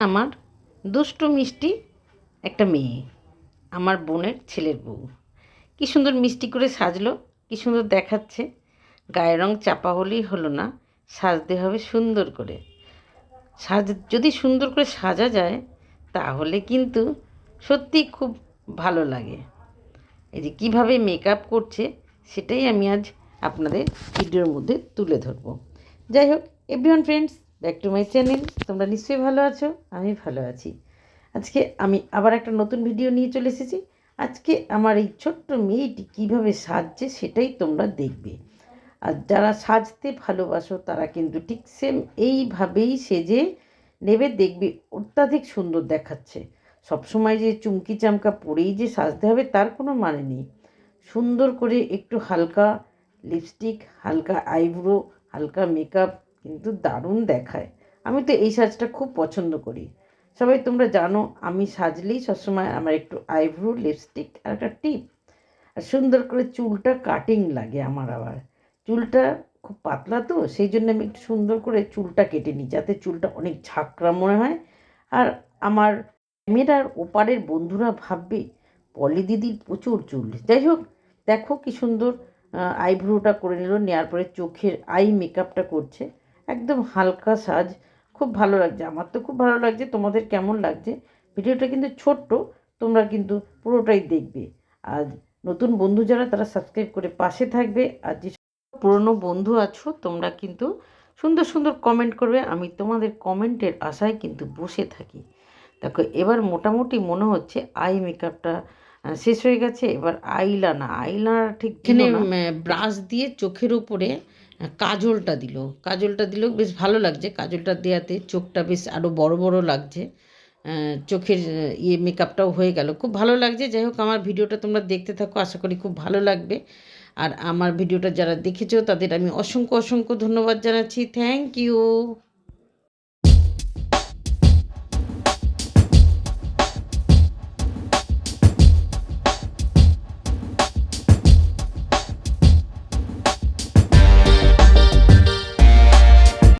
আমার দুষ্টু মিষ্টি একটা মেয়ে, আমার বোনের ছেলের বউ। কী সুন্দর মিষ্টি করে সাজলো, কী সুন্দর দেখাচ্ছে। গায়ের রং চাপা হলেই হলো না, সাজতে হবে সুন্দর করে। সাজ, যদি সুন্দর করে সাজা যায়, তাহলে কিন্তু সত্যি খুব ভালো লাগে। এই যে কীভাবে মেকআপ করছে, সেটাই আমি আজ আপনাদের ভিডিওর মধ্যে তুলে ধরবো। যাই হোক everyone friends back to my channel তোমরা নিশ্চয়ই ভালো আছো? আমি ভালো আছি। আজকে আমি আবার একটা নতুন ভিডিও নিয়ে চলে এসেছি। আজকে আমার এই ছোট্ট মেয়েটি কীভাবে সাজছে সেটাই তোমরা দেখবে। আর যারা সাজতে ভালোবাসো, তারা কিন্তু ঠিক সেম এইভাবেই সেজে নেবে, দেখবে অত্যাধিক সুন্দর দেখাচ্ছে। সবসময় যে চুমকি চামকা পরেই যে সাজতে হবে, তার কোনো মানে নেই। সুন্দর করে একটু হালকা লিপস্টিক হালকা আইব্রো হালকা মেকআপ কিন্তু দারুণ দেখায়। আমি তো এই সাজটা খুব পছন্দ করি। সবাই তোমরা জানো, আমি সাজলেই সবসময় আমার একটু আইব্রো, লিপস্টিক আর একটা টিপ। আর সুন্দর করে চুলটা কাটিং লাগে আমার আবার। চুলটা খুব পাতলা তো, সেই জন্য আমি একটু সুন্দর করে চুলটা কেটে নিই, যাতে চুলটা অনেক ঝাঁকড়া মনে হয়। আর আমার ক্যামেরার ওপারের বন্ধুরা ভাববে, পলি দিদির প্রচুর চুল। যাই হোক, দেখো কি সুন্দর আইব্রোটা করে নিল নেওয়ার পরে চোখের আই মেকআপটা করছে। একদম হালকা সাজ। খুব ভালো লাগছে। আমার তো খুব ভালো লাগছে। তোমাদের কেমন লাগছে? ভিডিওটা কিন্তু ছোট্ট। তোমরা কিন্তু পুরোটাই দেখবে। আর নতুন বন্ধু যারা, তারা সাবস্ক্রাইব করে পাশে থাকবে। আর যে পুরনো বন্ধু আছো, তোমরা কিন্তু সুন্দর সুন্দর কমেন্ট করবে। আমি তোমাদের কমেন্টের আশায় কিন্তু বসে থাকি। দেখো, এবার মোটামুটি মনে হচ্ছে আই মেকআপটা শেষ হয়ে গেছে। এবার আইলানা আইলানা ঠিক ব্রাশ দিয়ে চোখের উপরে কাজলটা দিল। কাজলটা দিলেও বেশ ভালো লাগছে। কাজলটা দেওয়াতে চোখটা বেশ আরও বড় বড় লাগছে। চোখের ইয়ে মেকআপটাও হয়ে গেল। খুব ভালো লাগছে। যাই হোক, আমার ভিডিওটা তোমরা দেখতে থাকো। আশা করি খুব ভালো লাগবে। আর আমার ভিডিওটা যারা দেখেছ, তাদের আমি অসংখ্য অসংখ্য ধন্যবাদ জানাচ্ছি। Thank you